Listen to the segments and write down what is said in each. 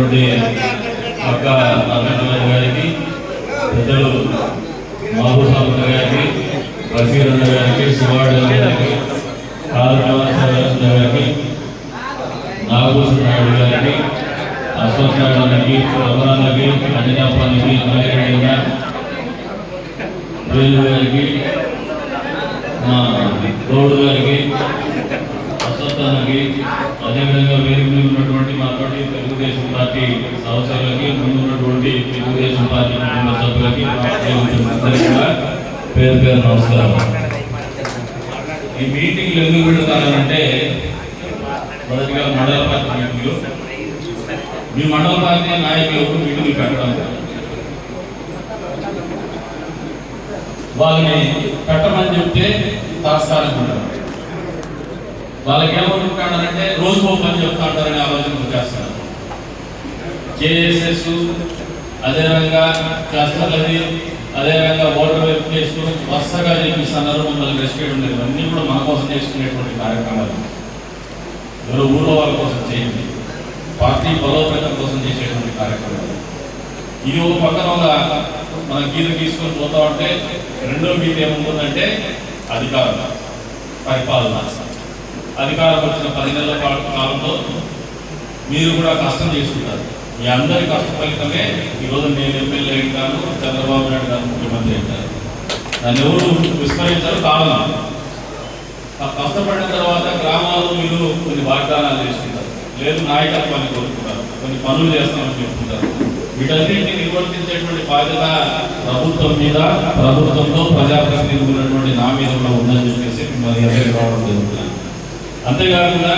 ఉన్నటువంటి అక్క నారాయణ గారికి పెద్దలు మహబూబ్ గారికి బషీర్ అన్న గారికి శివాడు గారికి కాళరాజ గారికి నాగభూషణ నాయుడు గారికి అశ్వత్ నాయుడు అన్నకి అంజనాపానికి నాయకుడి గారికి మా గౌడ్ గారికి అశ్వత్థానికి అదేవిధంగా వేదిక ఉన్నటువంటి మాతోటి తెలుగుదేశం పార్టీ సహచరులకి ముందు ఉన్నటువంటి తెలుగుదేశం పార్టీ కుటుంబ సభ్యులకి పేరు పేరు నమస్కారం. ఈ మీటింగ్లు ఎందుకు పెడతానంటే మొదటిగా మండల పార్టీ మీటింగ్లు. మీ మండల పార్టీ నాయకులకు మీటింగ్లు పెట్టడం. వాళ్ళని పెట్టమని చెప్తే తాత్కాలిక ఉంటారు వాళ్ళకి ఏమనుకుంటాడంటే రోజు ఒక పని చెప్తా ఉంటారని ఆలోచన చేస్తారు. కేఎస్ఎస్ అదేవిధంగా క్లస్టర్ అది అదేవిధంగా ఓటర్ వెరిఫికేషన్ వరుసగా చేపిస్తున్నారు మమ్మల్ని రెస్క్యూ ఉండేది అన్నీ కూడా మన కోసం చేసుకునేటువంటి కార్యక్రమాలు. ఎవరు ఊళ్ళో వాళ్ళ కోసం చేయండి. పార్టీ బలోపేతం కోసం చేసేటువంటి కార్యక్రమాలు. ఇది ఒక పక్కన ఒక మన గీత తీసుకొని పోతా ఉంటే రెండో గీత ఏముంటుందంటే అధికారం పరిపాలన. అధికారం వచ్చిన పది నెలల పాటు కాలంలో మీరు కూడా కష్టం చేసుకుంటారు. మీ అందరి కష్ట ఫలితమే ఈరోజు నేను ఎమ్మెల్యే అయింటాను చంద్రబాబు నాయుడు గారు ముఖ్యమంత్రి అయింటారు దాన్ని ఎవరు విస్మరించారు కారణం ఆ కష్టపడిన తర్వాత గ్రామాల్లో మీరు కొన్ని వాగ్దానాలు చేసుకుంటారు. లేదు నాయకత్వాన్ని కోరుకుంటారు. కొన్ని పనులు చేస్తామని చెప్పుకుంటారు వీటన్నింటినీ నిర్వర్తించేటువంటి బాధ్యత ప్రభుత్వం మీద ప్రభుత్వంలో ప్రజాప్రతినిధులు ఉన్నటువంటి నా మీద కూడా ఉందని చెప్పేసి మిమ్మల్ని ఎదురు రావడం జరుగుతుంది. అంతేకాకుండా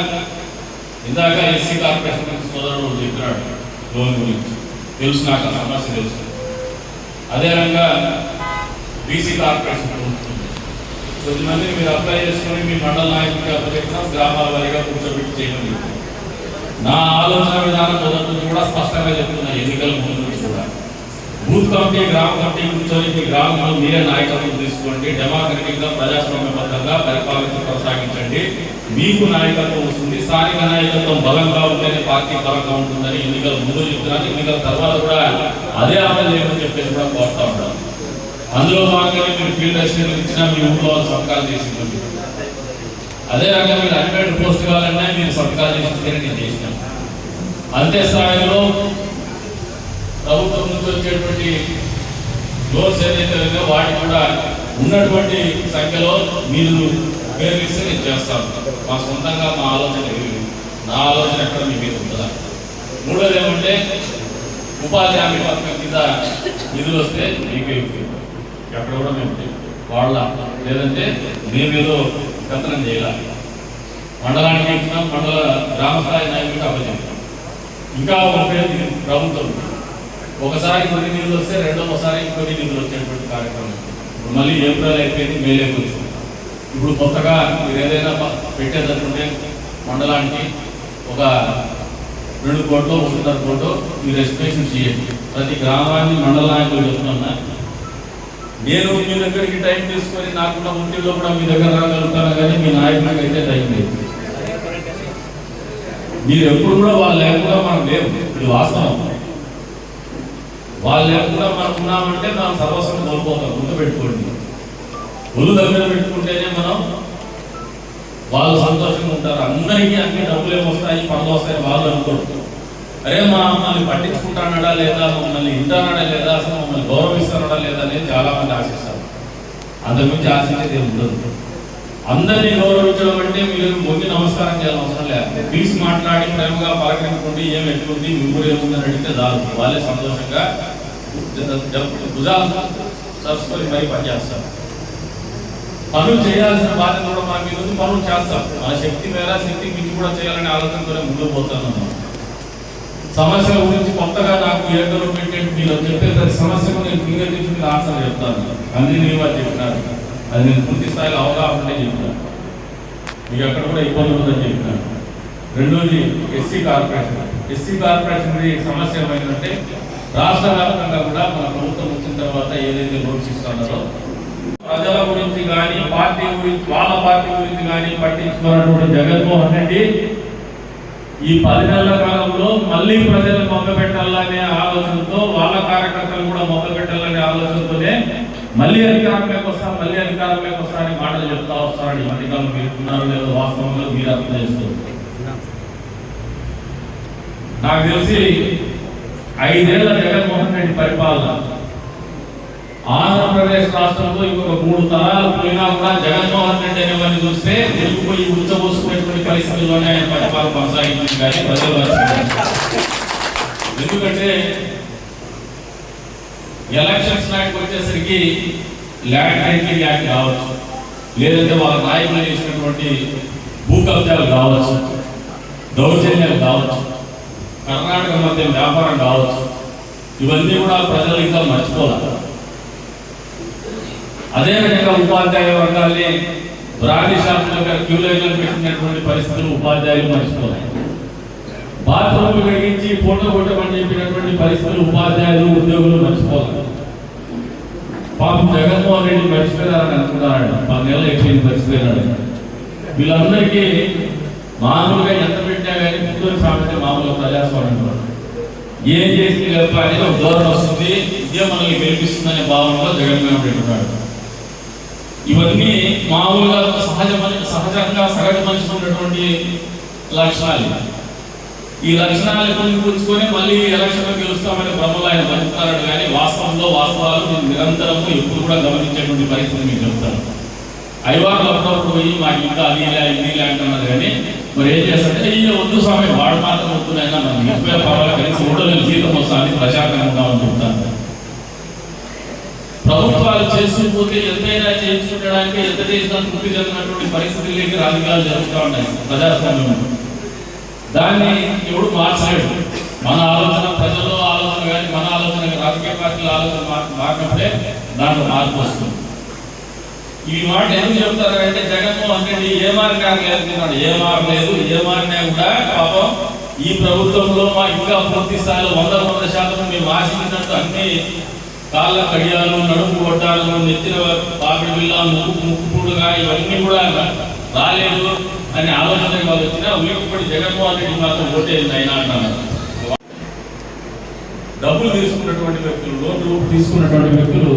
ఇందాక ఎస్సీ కార్పొరేషన్ సోదరుడు చెప్పినాడు లోన్ గురించి. తెలుసు నాకు ఆ సమస్య తెలుసు. అదే రంగా బీసీ కార్పొరేషన్ గురించి కొద్దిమంది మీరు అప్లై చేసుకొని మీ మండల నాయకుడికి అప్పచెప్పినా గ్రామాల వారిగా కూర్చోబెట్టి చేయమని నా ఆలోచన విధానం మొదటి నుంచి కూడా స్పష్టంగా చెప్తున్నా ఎన్నికల ముందు కమిటీ గ్రామ కమిటీ కూర్చొని మీ గ్రామంలో మీరే నాయకత్వం తీసుకోండి. డెమోక్రటిక్గా ప్రజాస్వామ్యబద్ధంగా పరిపాలన కొనసాగించండి. మీకు నాయకత్వం వస్తుంది. స్థానిక నాయకత్వం బలంగా ఉంటేనే పార్టీ బలంగా ఉంటుందని ఎన్నికల ముందు చెప్తున్నాను ఎన్నికల తర్వాత కూడా అదే ఆమె లేదని చెప్పేసి కూడా కోరుతా ఉంటాం అందులో మాత్రమే మీరు ఫీల్డ్ అసిస్టెంట్ ఇచ్చినా మీ ఊళ్ళో సంతకాలు చేసింది అదే రకంగా మీరు అడ్మిట్ పోస్ట్ కావాలన్నా మీరు సంతకాలు చేసి నేను చేసినాను అంతే స్థాయిలో ప్రభుత్వం నుంచి వచ్చేటువంటి లోన్స్ ఏదైతే వాటి కూడా ఉన్నటువంటి సంఖ్యలో మీరు ఉపయోగిస్తే నేను చేస్తాను. మా సొంతంగా మా ఆలోచన నా ఆలోచన ఎక్కడ మీ మీద ఉంటుందా? మూడోది ఏమంటే ఉపాధి హామీ పథకం కింద నిధులు వస్తే మీకే ఎక్కడ కూడా మేము వాళ్ళ లేదంటే మేమేదో కథనం చేయాలి? మండలానికి ఇచ్చినాం మండల గ్రామ స్థాయి నాయకుడికి అప్పచెప్పాం ఇంకా ఉపయోగం ప్రభుత్వం. ఒకసారి కొన్ని నిధులు వస్తే రెండోసారి కొన్ని నిధులు వచ్చేటువంటి కార్యక్రమం. ఇప్పుడు మళ్ళీ ఏప్రిల్ అయిపోయింది మేలే కొంచెం. ఇప్పుడు కొత్తగా మీరు ఏదైనా పెట్టేదనుకుంటే మండలానికి ఒక రెండు కోట్లు ఒకటిన్నర కోట్లు మీరు ఎస్టిమేషన్ చేయండి. ప్రతి గ్రామాన్ని మండల నాయకులు చెప్తున్నా. నేను మీ దగ్గరికి టైం తీసుకొని నాకున్న ఉంటిలో కూడా మీ దగ్గర రాగలుగుతాను కానీ మీ నాయకుడికి అయితే టైం లేదు. మీరు ఎప్పుడు కూడా వాళ్ళు లేకుండా మనం లేవు ఇది వాస్తవం. వాళ్ళు లేకుండా మనం ఉన్నామంటే మనం సర్వస్వం కోల్పోతాం. గుర్తు పెట్టుకోండి. ఒళ్ళు దగ్గర పెట్టుకుంటేనే మనం వాళ్ళు సంతోషంగా ఉంటారు. అందరికీ అన్ని డబ్బులు ఏమి వస్తాయి? పనులు వస్తాయి. వాళ్ళు అనుకోరు. అరే మా మమ్మల్ని పట్టించుకుంటానడా లేదా? మమ్మల్ని ఇంటానడా లేదా? అసలు మమ్మల్ని గౌరవిస్తానడా లేదా అనేది చాలామంది ఆశిస్తారు. అంతకుమించి ఆశించేది ఉండదు. అందరినీ గౌరవించడం అంటే మీరు ముందు నమస్కారం చేయాల్సిన అవసరం లేదు. పిలిచి మాట్లాడి ప్రేమగా పలకరించుకుంటే ఏం ఎట్లుంది మిమ్మల్ని ఊరు ఏముంది అని అడిగితే చాలు. వాళ్ళే సంతోషంగా భుజాలు సరుసుకొని మరీ పనిచేస్తారు. పనులు చేయాల్సిన బాధ్యత కూడా మన మీద ఉంది పనులు చేస్తాం మన శక్తి మేర శక్తి మించి కూడా చేయాలనే ఆలోచనతోనే ముందుకు పోతాను సమస్యల గురించి కొత్తగా నాకు ఏదో పెట్టేట్టు మీరు చెప్పే ప్రతి సమస్యకు నేను క్లియర్ చేసి మీద ఆన్సర్ చెప్తాను. అన్ని నియమాలు చెప్పినారు. అది నేను పూర్తి స్థాయిలో అవగాహన చెప్తాను మీకు అక్కడ కూడా ఇబ్బంది ఉందని చెప్తాను రెండోది ఎస్సీ కార్పొరేషన్. ఎస్సీ కార్పొరేషన్ సమస్య ఏమైందంటే రాష్ట్ర వ్యాప్తంగా కూడా మన ప్రభుత్వం వచ్చిన తర్వాత ఏదైతే నోట్స్ ఇస్తున్నారో ప్రజల గురించి కానీ పార్టీ గురించి వాళ్ళ పార్టీ గురించి కానీ పట్టించుకున్నటువంటి జగన్మోహన్ రెడ్డి ఈ పది నెలల కాలంలో మళ్ళీ ప్రజలను మొక్క పెట్టాలనే ఆలోచనతో వాళ్ళ కార్యకర్తలు కూడా మొక్క పెట్టాలనే ఆలోచనతోనే మళ్ళీ అధికారంలోకి వస్తా మళ్ళీ అధికారంలోకి వస్తారని మాటలు చెప్తా వస్తారని అధికారులు మధ్యకాలం మీరు ఉన్నారు లేదో వాస్తవంగా మీరు అర్థం చేస్తారు నాకు తెలిసి ఐదేళ్ళ జగన్మోహన్ రెడ్డి పరిపాలన ఆంధ్రప్రదేశ్ రాష్ట్రంలో ఇంకొక మూడు తరాలు పోయినా కూడా జగన్మోహన్ రెడ్డి అనే వారిని చూస్తే వెళ్ళిపోయి ఉంచబోసుకునేటువంటి పరిస్థితుల్లోనే ఆయన పరిపాలన కొనసాగించింది కానీ ప్రజలు ఎందుకంటే ఎలక్షన్స్ నాటికి వచ్చేసరికి ల్యాండ్ టైటిలింగ్ యాక్ట్ కావచ్చు లేదంటే వాళ్ళ నాయకులు చేసినటువంటి భూ కబ్జాలు కావచ్చు దౌర్జన్యాలు కావచ్చు కర్ణాటక మధ్య వ్యాపారం కావచ్చు ఇవన్నీ కూడా ప్రజలు ఇంకా మర్చిపోవాలి అదేవిధంగా ఉపాధ్యాయ వర్గాల్ని బ్రాండీ షాపులుగా క్యూ లైన్లో పెట్టినటువంటి పరిస్థితులు ఉపాధ్యాయులు మర్చిపోవాలి బాత్రూమ్లు కడిగించి ఫోటో కొట్టమని చెప్పినటువంటి పరిస్థితులు ఉపాధ్యాయులు ఉద్యోగులు మర్చిపోవాలి పాపం జగన్మోహన్ రెడ్డి మర్చిపోయారని అనుకున్నాడు పది నెలలు అయిపోయింది మర్చిపోయినాడు. వీళ్ళందరికీ మామూలుగా ఎంత పెట్టినా కానీ పుత్తూరు సామెత మామూలుగా ప్రజాస్వామ్యం ఏం చేసి లేకపోతే అనేది ఒక ధోరణ వస్తుంది. ఇదే మనల్ని గెలిపిస్తుందనే భావనలో జగన్మోహన్ రెడ్డి ఉన్నాడు. ఇవన్నీ మామూలుగా సహజ సహజంగా సగటు మనిషి ఉన్నటువంటి లక్షణాలు. ఈ లక్షణాలు పుంజుకొని మళ్ళీ ఎలక్షన్లో గెలుస్తామనే భ్రమలు ఆయన బతుకుతున్నాడు. కానీ వాస్తవంలో వాస్తవాలు నేను నిరంతరము ఎప్పుడు కూడా గమనించేటువంటి పరిస్థితి మీకు చెప్తాను అయ్యవారు అప్పుడప్పుడు పోయి మాకు ఇంకా అది ఇలా ఇది ఇలా అంటున్నారు. కానీ మరి ఏం చేస్తారంటే ఈ వద్దు స్వామి వాడు మాత్రం వద్దునైనా మనం ఎక్కువ పర్వాలేదు కలిసి మూడో నెలల జీతం వస్తాను ప్రశాంతంగా ఉందామని చెప్తాను ప్రభుత్వాలు చేసుకుపోతే ఎంతైనా చేయించుకోవడానికి ఎంత చేసినా తృప్తి జరిగినటువంటి పరిస్థితులకి రాజకీయాలు జరుగుతూ ఉంటాయి ప్రజాస్వామ్యం దాన్ని ఎవడు మార్చలేడు మన ఆలోచన ప్రజల్లో ఆలోచన కానీ మన ఆలోచన రాజకీయ పార్టీల ఆలోచన మారినప్పుడే దాంట్లో మార్పు వస్తుంది. ఈ మాట ఎందుకు చెప్తారంటే జగన్మోహన్ రెడ్డి ఏ మార్గాన్ని వెళ్తున్నాడు ఏ మారలేదు ఏ మారినా కూడా పాపం ఈ ప్రభుత్వంలో మా ఇంకా పూర్తి స్థాయిలో వంద వంద శాతం మేము ఆశించినట్టు అన్ని కాళ్ళ కడియాలు నడుము కొట్టాలు నెత్తిన పాపిడి బిల్ల ముక్కు ముక్కు ఇవన్నీ కూడా రాలేదు. అని ఆలోచన వాళ్ళు వచ్చినా ఉలిక్కిపడి జగన్మోహన్ రెడ్డి మాత్రం ఓటేది అయినా అంటున్నారు డబ్బులు తీసుకున్నటువంటి వ్యక్తులు లోన్లు తీసుకున్నటువంటి వ్యక్తులు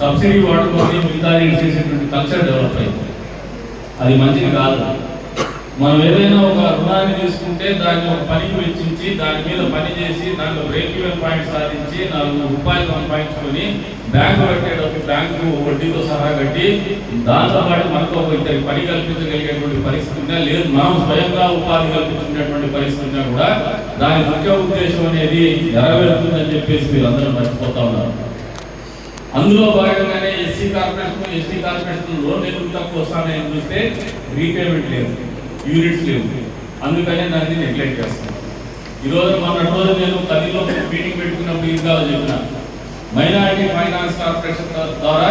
సబ్సిడీ వాడుకొని మిగతా చేసేటువంటి కల్చర్ డెవలప్ అయింది. అది మంచిది కాదు. మనం ఏదైనా ఒక రుణాన్ని తీసుకుంటే దాన్ని ఒక పనికి వెచ్చించి దాని మీద పని చేసి దాంట్లో బ్రేక్ ఈవెన్ పాయింట్ సాధించి నాలుగు రూపాయలు సంపాదించుకొని బ్యాంకు పెట్టేటప్పుడు బ్యాంకు వడ్డీతో సహా కట్టి దాంతో పాటు మనకు ఒక ఇద్దరికి పని కల్పించగలిగేటువంటి పరిస్థితి ఉందా? లేదు. మనం స్వయంగా ఉపాధి కల్పించుకునేటువంటి పరిస్థితి ఉన్నా కూడా దాని ముఖ్య ఉద్దేశం అనేది నెరవేరుతుందని చెప్పేసి మీరు అందరూ మర్చిపోతా ఉన్నారు. అందులో భాగంగానే SC corporation ST corporation loan ఎందుకు తక్కువ వస్తానని చూస్తే రీపేమెంట్ లేదు. యూనిట్స్ లేవు. అందుకనే దాన్ని నెగ్లెక్ట్ చేస్తాను ఈరోజు మొన్నటి రోజు నేను కదిలో మీటింగ్ పెట్టుకున్నప్పుడు ఇంకా చెప్పిన మైనారిటీ ఫైనాన్స్ కార్పొరేషన్ ద్వారా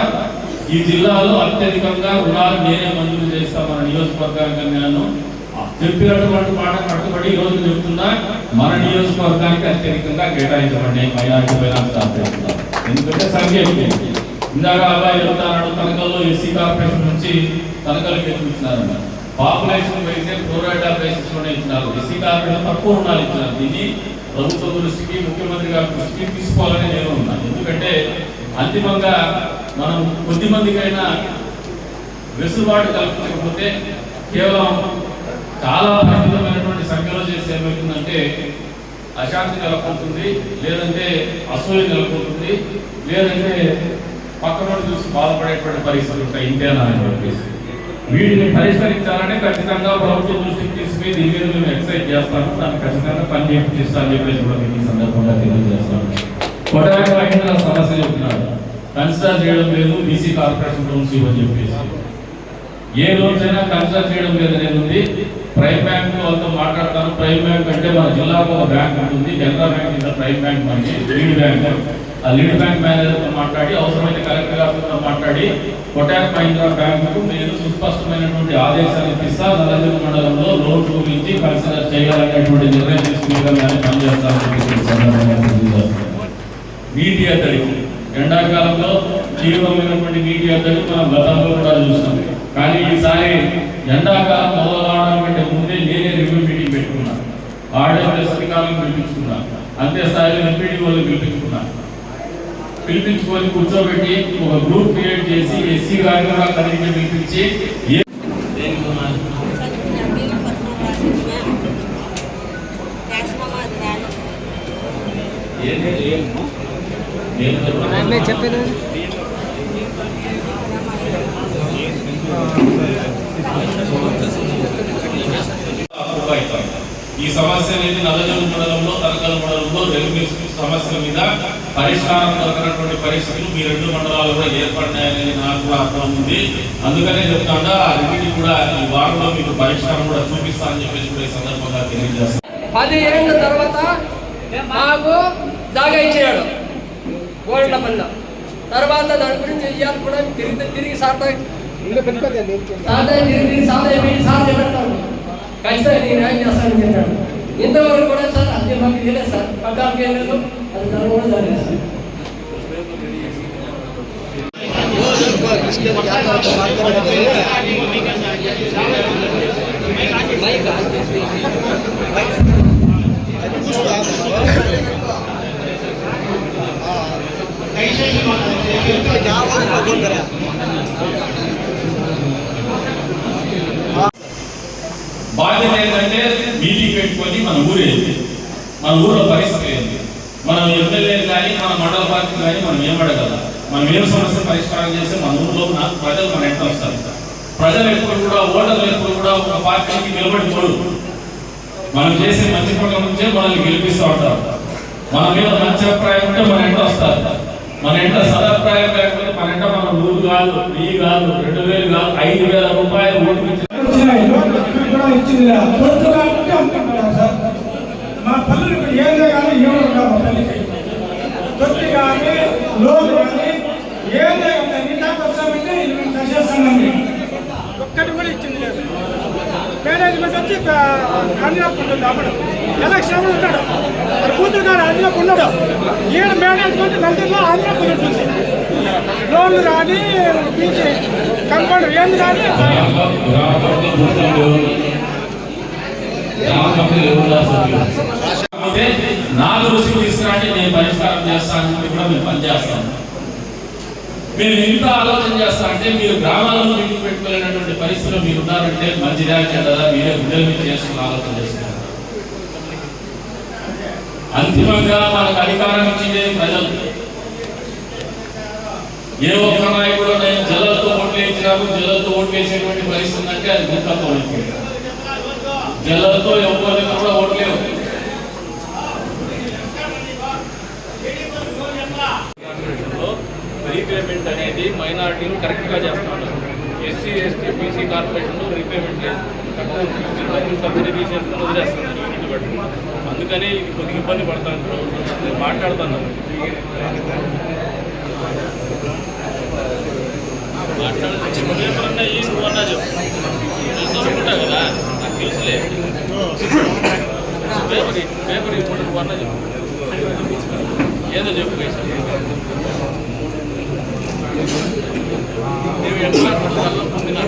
ఈ జిల్లాలో అత్యధికంగా రుణాలు నేనే మంజూరు చేస్తా మన నియోజకవర్గానికి నేను చెప్పినటువంటి మాట కట్టుబడి ఈ రోజు చెప్తున్నా మన నియోజకవర్గానికి అత్యధికంగా కేటాయించబడి మైనారిటీ ఫైనాన్స్ కార్పొరేషన్ ఎందుకంటే సంఖ్య ఇందాక అబ్బాయి చెప్తాడు తనకల్లో ఎస్సీ కార్పొరేషన్ నుంచి తనకలు గెలిపించినారన్నారు పాపులేషన్ అయితే ప్రోరైడా బేసిస్లోనే ఇచ్చినారు. ఎస్సీ కార్మికులు తక్కువ రుణాలు ఇచ్చినారు. దీన్ని ప్రభుత్వ దృష్టికి ముఖ్యమంత్రి గారి దృష్టికి తీసుకోవాలని నేను ఉన్నాను ఎందుకంటే అంతిమంగా మనం కొద్ది మందికైనా వెసులుబాటు కల్పించకపోతే కేవలం చాలా పరిమితమైనటువంటి సంఖ్యలో చేసి ఏమవుతుందంటే అశాంతి నెలకొంటుంది లేదంటే అసూయ నెలకొంటుంది లేదంటే పక్కన చూసి బాధపడేటువంటి పరిస్థితులు ఉంటాయి. ఇంతేనా అని చెప్పేసి. వీటిని పరిష్కరించాలని ఖచ్చితంగా ప్రభుత్వ దృష్టికి తీసుకుని దీని మీద మేము ఎక్సైజ్ చేస్తాము. దాన్ని ఖచ్చితంగా పని చేపిస్తామని చెప్పేసి కూడా మీకు ఈ సందర్భంగా తెలియజేస్తాను కొటాక మహిళల సమస్య చెప్తున్నారు కన్సిడర్ చేయడం లేదు బీసీ కార్పొరేషన్ లోన్స్ ఇవ్వని చెప్పేసి. ఏ లోన్స్ అయినా కన్సిడర్ చేయడం లేదు ఉంది. ప్రైమ్ బ్యాంక్ వాళ్ళతో మాట్లాడతాను. ప్రైమ్ బ్యాంక్ అంటే మన జిల్లాకు ఒక బ్యాంక్ ఉంటుంది. కెనరా బ్యాంక్ ఇంత ప్రైమ్ బ్యాంక్ మనకి లీడ్ బ్యాంక్. లీడ్ బ్యాంక్ మేనేజర్తో మాట్లాడి అవసరమైన కలెక్టర్ గారితో మాట్లాడి కొటాక్ మహీంద్రా బ్యాంకు నేను సుస్పష్టమైనటువంటి ఆదేశాలు ఇప్పిస్తా నల్లజల మండలంలో లోన్ గురించి కన్సిడర్ చేయాలనేటువంటి నిర్ణయం తీసుకునే పనిచేస్తానని నీటి ఎండాకాలంలో తీవ్రమైనటువంటి నీటి ఎద్దడి మనం గతంలో కూడా చూస్తాం కానీ ఈసారి ఎండాకాలం మొదలు కంటే ముందే నేనే రివ్యూ మీటింగ్ పెట్టుకున్నాను ఆర్డర్ అధికారులను పిలిపించుకున్నాను అంతే స్థాయిలో ఎంపీడీ వాళ్ళు పిలిపించుకున్నాను పిలిపించుకొని కూర్చోబెట్టి ఒక గ్రూప్ క్రియేట్ చేసి ఎస్సీ గారిని కూడా కదిలించి పిలిపించి? చెప్పేది. ఈ సమస్య అనేది నల్లజల మండలంలో తలకల మండలంలో రెవెన్యూ సమస్యల మీద పరిష్కారం దొరకనటువంటి పరిస్థితులు మీ రెండు మండలాలు కూడా ఏర్పడినాయనేది నాకు కూడా అర్థం ఉంది. అందుకనే చెప్తాండా ఆ రెండింటి కూడా ఈ వారంలో మీకు పరిష్కారం కూడా చూపిస్తానని చెప్పేసి కూడా ఈ సందర్భంగా తెలియజేస్తాను పది ఏళ్ళ తర్వాత మాకు జాగా ఇచ్చాడు గోల్డ్ల పల్ల తర్వాత దాని గురించి ఇవ్వాలి కూడా తిరిగి తిరిగి సార్తో సార్తో తిరిగి తిరిగి సార్ అయిపోయి సార్ చెప్పాడు ఖచ్చితంగా నేను న్యాయం చేస్తానని చెప్పాడు. ఇంతవరకు కూడా సార్ అది మాకు తెలియదు సార్. పద్నాలుగు ఏళ్ళు అది దాని కూడా జరగలేదు సార్ బాధ్యత ఏంటంటే మీటింగ్ పెట్టుకొని మన ఊరు ఏంటి మన ఊళ్ళో పరిస్థితి ఏంటి? మనం ఎమ్మెల్యేలు కానీ మన మండల పార్టీ కానీ మనం ఏం అడగల మనం ఏం సమస్య పరిష్కారం చేస్తే మన ఊళ్ళో నాకు ప్రజలు మన ఎంట వస్తారు. ప్రజలు ఎప్పుడు కూడా ఓటర్లు ఎప్పుడు కూడా ఒక పార్టీకి నిలబడి పోరు. మనం చేసే మంచి పనుల నుంచే మనల్ని గెలిపిస్తూ ఉంటారు. మన మీద మంచి అభిప్రాయం ఉంటే మన ఎంట వస్తారు. మన ఎంట సదాభిప్రాయం లేకపోతే మన ఎంట మనం నూరు కాదు వెయ్యి కాదు రెండు వేలు కాదు ఐదు వేల రూపాయలు ఓటు ఇక్కడ ఇచ్చింది మా పల్లెలు ఇక్కడ కానీ ఏమో తొట్టి కానీ లోన్ కానీ ఏదే కానీ నీ దాకా మేము సజెస్తానండి ఒక్కటి కూడా ఇచ్చింది లేదు. మేనేజ్మెంట్ వచ్చి అందినప్పుడు అప్పుడు. ఎలక్షన్ ఉంటాడు. మరి కూతురు గారు అందినప్పుడు ఉన్నాడు. ఈయన మేనేజ్మెంట్ నందిలో అందినప్పుడు ఉంటుంది లోన్లు రాని పీజీ కంపౌండ్ ఏంది రాని. కాకపోతే నాకు రుసుము తీసుకురండి నేను పరిష్కారం చేస్తాను అని కూడా మేము పనిచేస్తాం. మీరు ఇంత ఆలోచన చేస్తా అంటే మీరు గ్రామాలలో ఇంటికి పెట్టుకోలేనటువంటి పరిస్థితులు మీరు ఉన్నారంటే మంచిదా చెడ్డదా మీరే గుండెల మీద చేసుకుని ఆలోచన చేస్తున్నారు అంతిమంగా మనకు అధికారం ఇచ్చింది ప్రజలు. ఏ ఒక్క నాయకుడు నేను జలతో ఓట్లు వేసినాము జల్లలతో ఓట్లు వేసేటువంటి పరిస్థితి అంటే అది గుంటతో ఓడిపోయింది ఎవరు దగ్గర కూడా ఓట్లేవు రీపేమెంట్ అనేది మైనారిటీలు కరెక్ట్గా చేస్తున్నారు ఎస్సీ ఎస్టీ బీసీ కార్పొరేషన్లో రీపేమెంట్ లేదు. సబ్సిడీ తీసేసుకుని వదిలేస్తున్నారు యూనిట్ బట్టి అందుకనే ఇది కొద్దిగా ఇబ్బంది పడతాను నేను మాట్లాడుతున్నాను పేపర్ నువ్వు అన్నా చెప్పు. కదా నాకు తెలుసులే. పేపర్ పేపర్ ఇప్పుడు నువ్వు అన్నా చెప్పు. ఏదో చెప్పు పొందిన